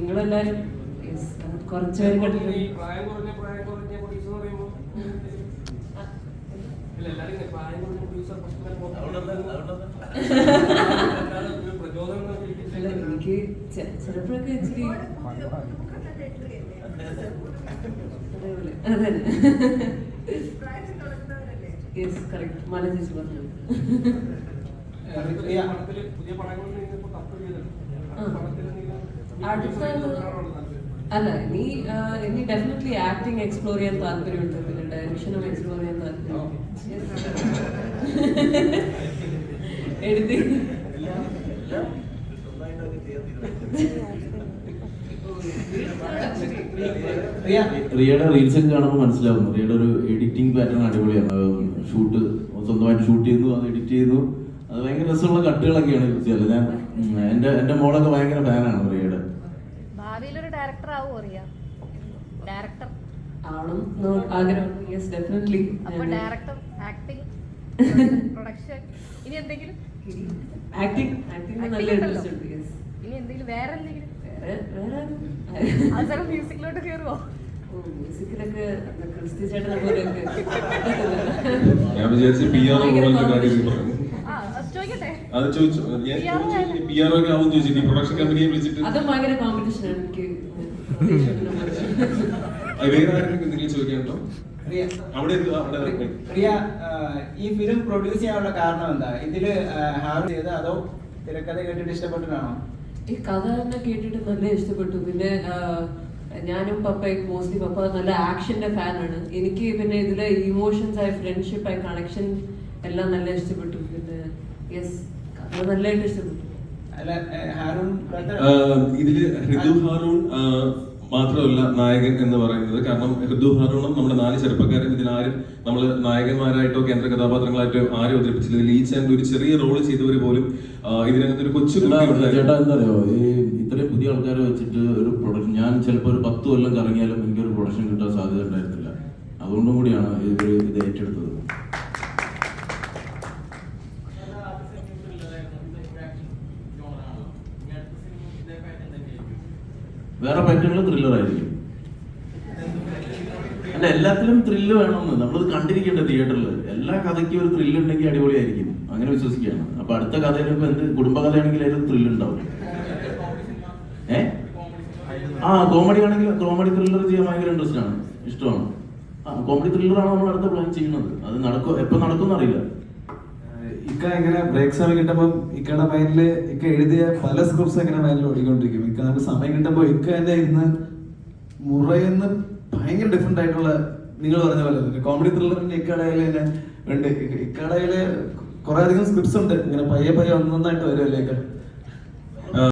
നിങ്ങളെല്ലാരും yes, കുറച്ച് പേര് അല്ല എനിക്ക് ചിലപ്പോഴൊക്കെ ഇച്ചിരി അതെ യെസ് കറക്റ്റ് മല ചേച്ചി പറഞ്ഞു. പുതിയ പടങ്ങൾ അല്ല നീ നീ ഇനി ഡെഫിനറ്റ്ലി ആക്ടിങ് എക്സ്പ്ലോർ ചെയ്യാൻ താല്പര്യമുണ്ട്. പിന്നെ ഡയറക്ഷനും എക്സ്പ്ലോർ ചെയ്യാൻ താല്പര്യമുണ്ട്. എഴുതി. റിയയുടെ റീൽസ് ഒക്കെ കാണുമ്പോൾ മനസ്സിലാവും. റിയയുടെ ഒരു എഡിറ്റിംഗ് പാറ്റേൺ അടിപൊളിയാണ്. ഷൂട്ട് സ്വന്തമായിട്ട് ഷൂട്ട് ചെയ്യുന്നു അത് എഡിറ്റ് ചെയ്യുന്നു. അത് ഭയങ്കര രസമുള്ള കട്ടുകളൊക്കെയാണ് ചില ഞാൻ എന്റെ എന്റെ മോളൊക്കെ ഭയങ്കര ഫാനാണ് റിയയുടെ. ഭാവിയിൽ ഒരു ഡയറക്ടർ ആവും അറിയാം. ഡയറക്ടർ ആവണം ആഗ്രഹം. യെസ് ഡെഫിനറ്റ്ലി അപ്പോൾ ഡയറക്ടർ ആക്ടിങ് പ്രൊഡക്ഷൻ ഇനി എന്തെങ്കിലും? ആക്ടിങ് ആക്ടിങ് നല്ല Acting ഇൻട്രസ്റ്റ് ഉണ്ട് യെസ് ഇനി എന്തെങ്കിലും വേറെ എന്തെങ്കിലും? വേറെ വേറെ അവസരം മ്യൂസിക്കിലോട്ട് കയറുമോ ഞാൻ വിചാരിച്ചു പി ആർ ചോദിക്കട്ടെ? അത് ചോദിച്ചു. ഞാൻ PR പി ആർ ഒക്കെ ആവും ചോദിച്ചിട്ട് പ്രൊഡക്ഷൻ കമ്പനിയെ വിളിച്ചിട്ട്. അത് ഭയങ്കര കോമ്പറ്റീഷൻ ആണ്. എനിക്ക് വേറെ ആരെങ്കിലും എന്തെങ്കിലും ചോദിക്കാനുണ്ടോ? അവിടെ നടക്കും. ഈ ഫിലിം പ്രൊഡ്യൂസ് ചെയ്യാനുള്ള കാരണം എന്താ? ഇതിൽ ഹാർഡ് ചെയ്ത് അതോ തിരക്കഥ കേട്ടിട്ട് ഇഷ്ടപ്പെട്ടിട്ടാണോ ഈ കഥ തന്നെ കേട്ടിട്ട് നല്ല ഇഷ്ടപ്പെട്ടു. പിന്നെ ഞാനും പപ്പയും മോസ്റ്റ്ലി പപ്പ നല്ല ആക്ഷന്റെ ഫാനാണ് എനിക്ക് പിന്നെ ഇതിലെ ഇമോഷൻസ് ആയ ഫ്രണ്ട്ഷിപ്പ് ആയി കണക്ഷൻ എല്ലാം നല്ല ഇഷ്ടപ്പെട്ടു. പിന്നെ യെസ് കഥ നല്ലതായിട്ട് ഇഷ്ടപ്പെട്ടു. ഇതിൽ ഹൃദു ഹാറൂൺ മാത്രമല്ല നായകൻ എന്ന് പറയുന്നത്. കാരണം ഹൃദു ഹാറൂണും നമ്മുടെ നാല് ചെറുപ്പക്കാരും ഇതിലാരും നമ്മൾ നായകന്മാരായിട്ടോ കേന്ദ്ര കഥാപാത്രങ്ങളായിട്ടോ ആരും അവതരിപ്പിച്ചില്ല. ഈ ആൻഡ് ഒരു ചെറിയ റോൾ ചെയ്തവർ പോലും ഇതിനകത്ത് ഒരു കൊച്ചു ചേട്ടാ കുട്ടി എന്താ അറിയോ ഈ ഇത്രയും പുതിയ ആൾക്കാരെ വെച്ചിട്ട് ഒരു പ്രൊഡക്ഷൻ ഞാൻ ചിലപ്പോൾ ഒരു പത്ത് കൊല്ലം കറങ്ങിയാലും എനിക്കൊരു പ്രൊഡക്ഷൻ കിട്ടാൻ സാധ്യത ഉണ്ടായിരുന്നില്ല. അതുകൊണ്ടും കൂടിയാണ് ഇവർ ഇത് ഏറ്റെടുത്തത്. വേറെ പാറ്റേണിൽ ത്രില്ലർ ആയിരിക്കും. അല്ല എല്ലാത്തിലും ത്രില്ല് വേണമെന്ന്. നമ്മളത് കണ്ടിരിക്കേണ്ട തിയേറ്ററിൽ എല്ലാ കഥയ്ക്കും ഒരു ത്രില്ല് ഉണ്ടെങ്കിൽ അടിപൊളിയായിരിക്കും. അങ്ങനെ വിശ്വസിക്കുകയാണ്. അപ്പൊ അടുത്ത കഥയിലിപ്പോ എന്ത് കുടുംബകഥയാണെങ്കിൽ അതിൽ ത്രില്ല് ഉണ്ടാവും ഏ? ആ കോമഡി ആണെങ്കിൽ കോമഡി ത്രില്ലർ ചെയ്യാൻ ഭയങ്കര ഇൻട്രസ്റ്റ് ആണ്. ഇഷ്ടമാണ്. ആ കോമഡി ത്രില്ലറാണ് നമ്മൾ അടുത്ത പ്ലാൻ ചെയ്യുന്നത്? അത് നടക്കോ എപ്പോ നടക്കും അറിയില്ല. ഇക്ക ഇങ്ങനെ ബ്രേക്ക് സമയം കിട്ടുമ്പോൾ ഇക്കയുടെ മൈൻഡിൽ ഇക്ക എഴുതിയ പല സ്ക്രിപ്റ്റ്സ് ഇങ്ങനെ മൈൻഡിൽ ഓടിക്കൊണ്ടിരിക്കും. ഇക്ക നമുക്ക് സമയം കിട്ടുമ്പോൾ ഇക്ക തന്നെ ഇന്ന് മുറയെന്ന് ഭയങ്കര ഡിഫറെന്റ് ആയിട്ടുള്ള നിങ്ങൾ പറഞ്ഞ പോലെ കോമഡി ത്രില്ലറിന്റെ ഇക്കടയിൽ തന്നെ ഉണ്ട്. ഇക്കടയിൽ കുറെ അധികം സ്ക്രിപ്റ്റ്സ് ഉണ്ട്. ഇങ്ങനെ പയ്യെ പയ്യെ ഒന്നൊന്നായിട്ട് വരുമല്ലേ ഇക്ക?